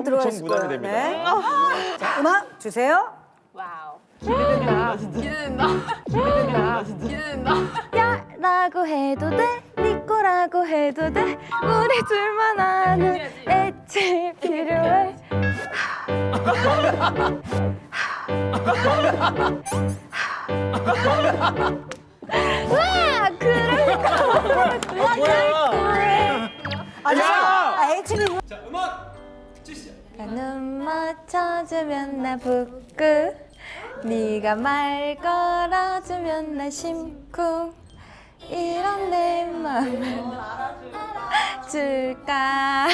또 들어가 엄청 있을 부담이 거예요. 됩니다. 네. 자, 음악 주세요. 야라고 해도 돼, 네 거라고 해도 돼. 우리 둘만 아는 애칭이 필요해. 와, 눈 맞춰주면 나 북구 네가 말 걸어주면 나 심쿵. 이런 내 맘을 줄까?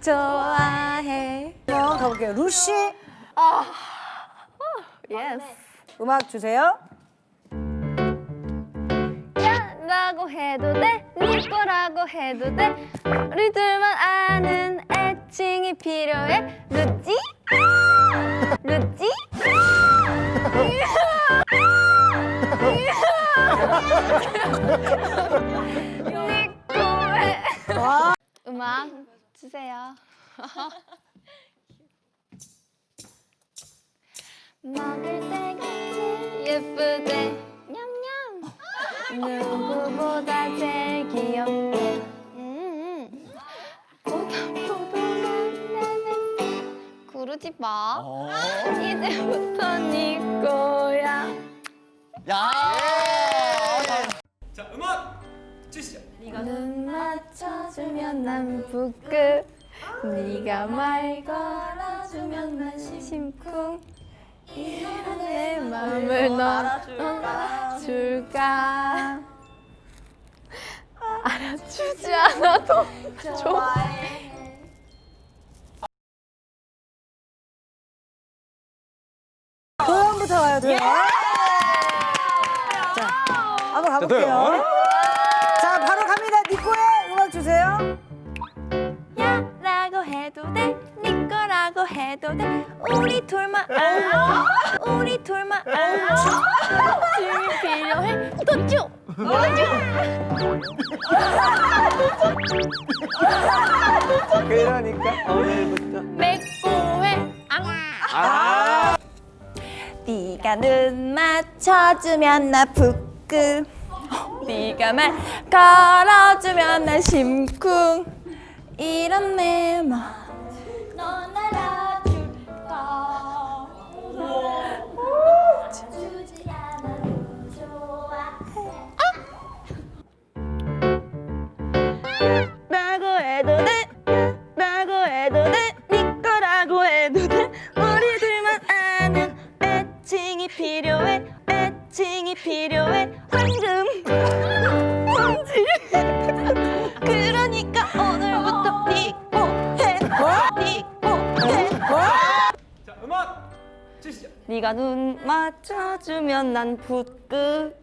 좋아해. 한번 가볼게요. 루시. 예스 음악 주세요. 야라고 해도 돼, 네 거라고 해도 돼. 우리 둘만 아는 애칭이 필요해. 루찌? 루찌? 네 거에. 음악 주세요. 먹을 때가 제일 예쁘대. 누구보다 제일 귀엽게. 음. 내 구르지 마. 이제부터 네 거야. 눈 맞춰주면 난 북극 네가 말 걸어주면 난 심쿵 내 맘을 넌 알아줄까 알아주지 않아도 좋아해 도연부터 와요, 도연. 자, 한번 가볼게요. 자, 바로 갑니다. 니코의 음악 주세요. 야라고 해도 돼, 네 거라고 해도 돼. 우리 둘만 알아, 우리 둘만 알아. 지금 필요해, 도쭈, 그러니까 오늘부터. 맥고해, 앙. 아. 네가 눈 맞춰주면 나 북극 네가 말 걸어주면 나 심쿵. 이런 내맘 네가 눈 맞춰주면 난 붓끝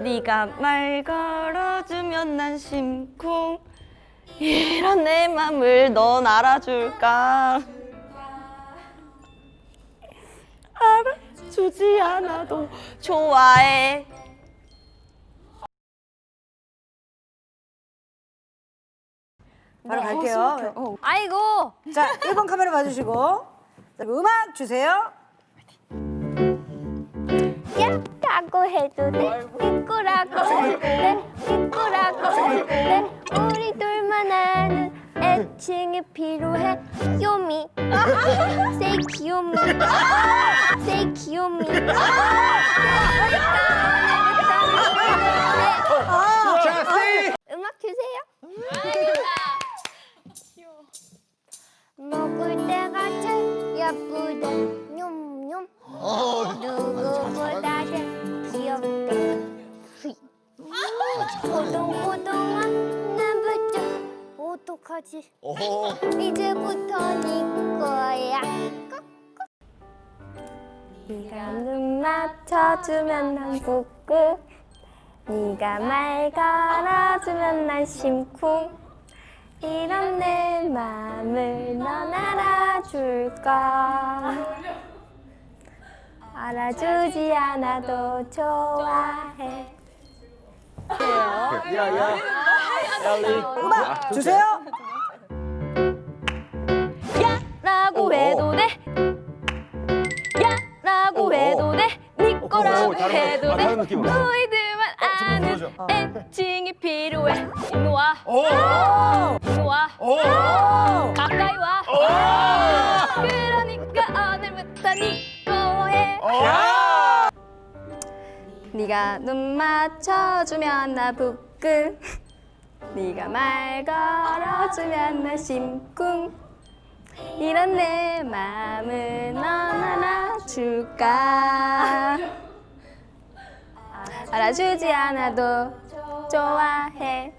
네가 말 걸어주면 난 심쿵. 이런 내 맘을 넌 알아줄까? 알아주지 않아도 좋아해. 바로 갈게요. 아이고. 자, 1번 카메라 봐주시고. 자, 음악 주세요. 야라고 해도 돼? 이꾸라고 해도 돼? 이꾸라고 해도 돼? 우리 둘만 아는 애칭이 필요해? 요미. say 귀요미. say 귀요미. 자, 세이 음악 주세요. 먹을 때가 제일 예쁘대 어떡하지 이제부터 네 거야. 네가 눈 맞춰주면 난 북극 네가 말 걸어주면 난 심쿵. 이런 내 맘을 넌 알아줄까 알아주지 않아도 좋아해. 야야. 음악 주세요. 해도 돼. 네 거라고 해도 돼. 너희들만 아는 애칭이 필요해. 이노와. 이노와. 가까이 와. 그러니까 오늘부터 네 거 해. 네가 눈 맞춰주면 나 북극 네가 말 걸어주면 나 심쿵 이런 내 마음을 넌 알아줄까 알아주지 않아도 좋아해.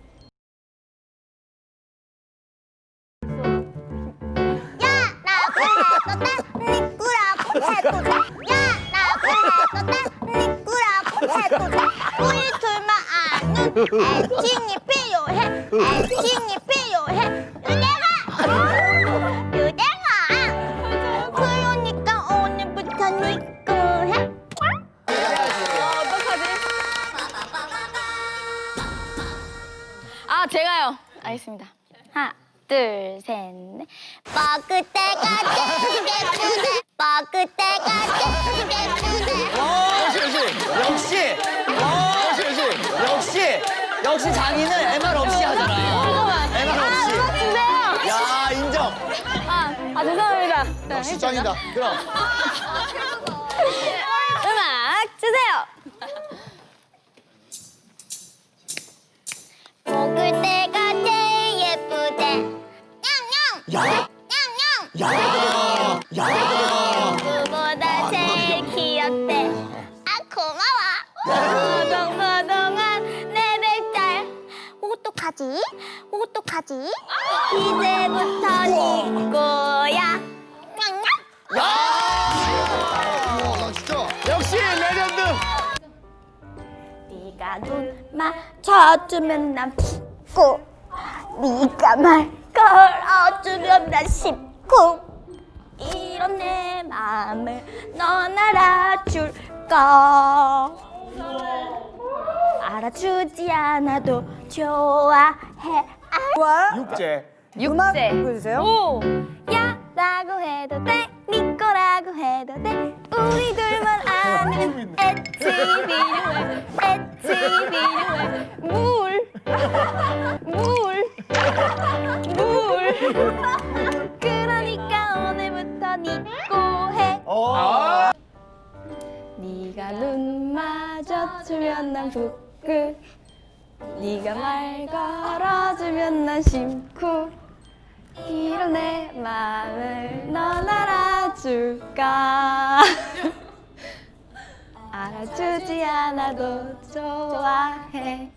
애칭이 필요해? 애칭이 필요해 제가요. 알겠습니다. 하나 둘 셋 넷. 먹을 때가 되게 예쁘네. 먹을 때가 되게 예쁘네 역시 역시. 역시. 역시 역시. 장인은 MR 없이 하잖아. MR 없이. 주세요? 야 인정. 아, 아 죄송합니다. 네, 역시 짱이다. 그럼. 음악 주세요 어떡하지? 어떡하지? 이제부터 네 거야. 냥냥 역시 레전드. 네가 눈 맞춰주면 난 붓고 네가 말 걸어주면 난 쉽고. 이런 내 마음을 넌 알아줄까 알아주지 않아도 좋아해 와 육제. 음악 육제. 보여주세요. 오 야라고 해도 돼, 네 거라고 해도 돼. 우리 둘만 아는 애칭이 필요해, 애칭이 필요해. 물, 물, 물. 그러니까 오늘부터 니꺼 해. 어. 네가 눈 맞아주면 난 북극. 네가 말 걸어주면 난 심쿵. 이런 내 마음을 넌 알아줄까? 알아주지 않아도 좋아해.